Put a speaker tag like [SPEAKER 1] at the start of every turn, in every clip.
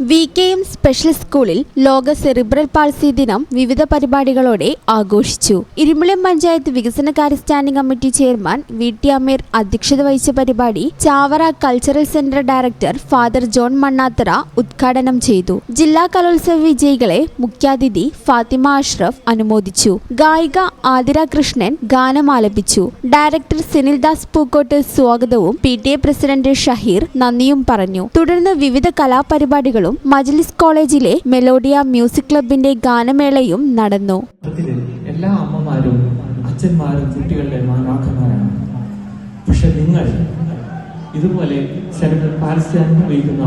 [SPEAKER 1] V K M special സ്കൂളിൽ ലോക cerebral palsy ദിനം വിവിധ പരിപാടികളോടെ ആഘോഷിച്ചു. ഇരുമ്പുളം പഞ്ചായത്ത് വികസന കാര്യ standing committee chairman V T Ameer അധ്യക്ഷത വഹിച്ച പരിപാടി Chavara cultural centre director father John Mannathara ഉദ്ഘാടനം ചെയ്തു. ജില്ലാ കലോത്സവ വിജയികളെ മുഖ്യാതിഥി ഫാത്തിമ അഷ്റഫ് അനുമോദിച്ചു. ഗായിക ആതിര കൃഷ്ണൻ ഗാനം ആലപിച്ചു. ഡയറക്ടർ സുനിൽ ദാസ് പൂക്കോട്ട് സ്വാഗതവും P T A president Shaheer നന്ദിയും പറഞ്ഞു. തുടർന്ന് വിവിധ കലാപരിപാടികളും മജ്ലിസ് കോളേജിലെ മെലോഡിയ മ്യൂസിക് ക്ലബിന്റെ ഗാനമേളയും നടന്നു.
[SPEAKER 2] എല്ലാ അമ്മമാരും അച്ഛന്മാരും കുട്ടികളുടെ മാതാക്കന്മാരാണ് പക്ഷെ നിങ്ങൾ ഇതുപോലെ ചിലപ്പോൾ പാരസ്യം അനുഭവിക്കുന്ന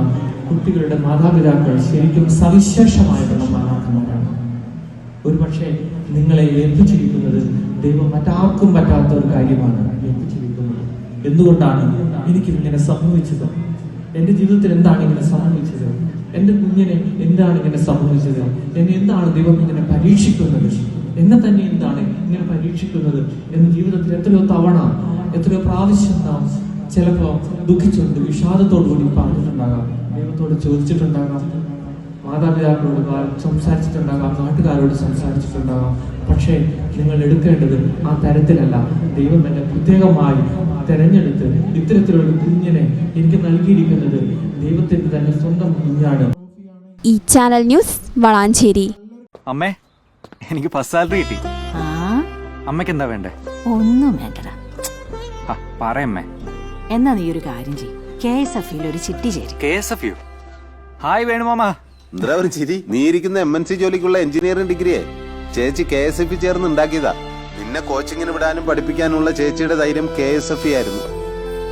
[SPEAKER 2] കുട്ടികളുടെ മാതാപിതാക്കൾ ശരിക്കും സവിശേഷമായിട്ടുള്ള മാതാക്കന്മാരാണ് ഒരുപക്ഷെ നിങ്ങളെ ഏൽപ്പിച്ചിരിക്കുന്നത് ദൈവം മറ്റാർക്കും പറ്റാത്ത ഒരു കാര്യമാണ് ഏൽപ്പിച്ചിരിക്കുന്നത്. എന്തുകൊണ്ടാണ് എനിക്കിങ്ങനെ സംഭവിച്ചത്? എന്റെ ജീവിതത്തിൽ എന്താണ് ഇങ്ങനെ സംഭവിച്ചത്? എന്റെ കുഞ്ഞിനെ എന്താണ് ഇങ്ങനെ സംഭവിച്ചത്? എന്നെ എന്താണ് ദൈവം ഇങ്ങനെ പരീക്ഷിക്കുന്നത്? എന്നെ തന്നെ എന്താണ് ഇങ്ങനെ പരീക്ഷിക്കുന്നത്? എന്ന് ജീവിതത്തിൽ എത്രയോ തവണ എത്രയോ പ്രാവശ്യം നാം ചിലപ്പോ ദുഃഖിച്ചുകൊണ്ട് വിഷാദത്തോടു കൂടി പറഞ്ഞിട്ടുണ്ടാകാം. ദൈവത്തോട് ചോദിച്ചിട്ടുണ്ടാകാം. മാതാപിതാക്കളോട് സംസാരിച്ചിട്ടുണ്ടാകാം. നാട്ടുകാരോട് സംസാരിച്ചിട്ടുണ്ടാകാം. പക്ഷേ നിങ്ങൾ എടുക്കേണ്ടത് ആ തരത്തിലല്ല. ദൈവം എന്നെ പ്രത്യേകമായി തെരഞ്ഞെടുത്ത് ഇത്തരത്തിലുള്ള കുഞ്ഞിനെ എനിക്ക് നൽകിയിരിക്കുന്നത് ദൈവത്തിന്റെ തന്നെ സ്വന്തം
[SPEAKER 1] ഈ ചാനൽ ന്യൂസ് വളാഞ്ചേരി.
[SPEAKER 3] അമ്മേ എനിക്ക് ഫസ്റ്റ് സാലറി കിട്ടി.
[SPEAKER 4] ആ?
[SPEAKER 3] അമ്മയ്ക്ക് എന്താ വേണ്ടേ?
[SPEAKER 4] ഒന്നും വേണ്ടടാ.
[SPEAKER 3] ആ പറയമ്മേ
[SPEAKER 4] എന്നാ നീ ഒരു കാര്യം ചെയ്യും. കെ എസ് എഫ് ഒരു ചിട്ടി ചേരും.
[SPEAKER 3] K S F U. Hi വേണുമാമ
[SPEAKER 5] എന്താ ഒരു ചിരി? നീ ഇരിക്കുന്ന എം എൻ സി ജോലിക്കുള്ള എഞ്ചിനീയറിംഗ് ഡിഗ്രിയെ. ചേച്ചി കെ എസ് എഫ് ചേർന്ന് ഉണ്ടാക്കിയതാ. നിന്നെ കോച്ചിങ്ങിന് വിടാനും പഠിപ്പിക്കാനുള്ള ചേച്ചിയുടെ ധൈര്യം കെ എസ് എഫ് ആയിരുന്നു.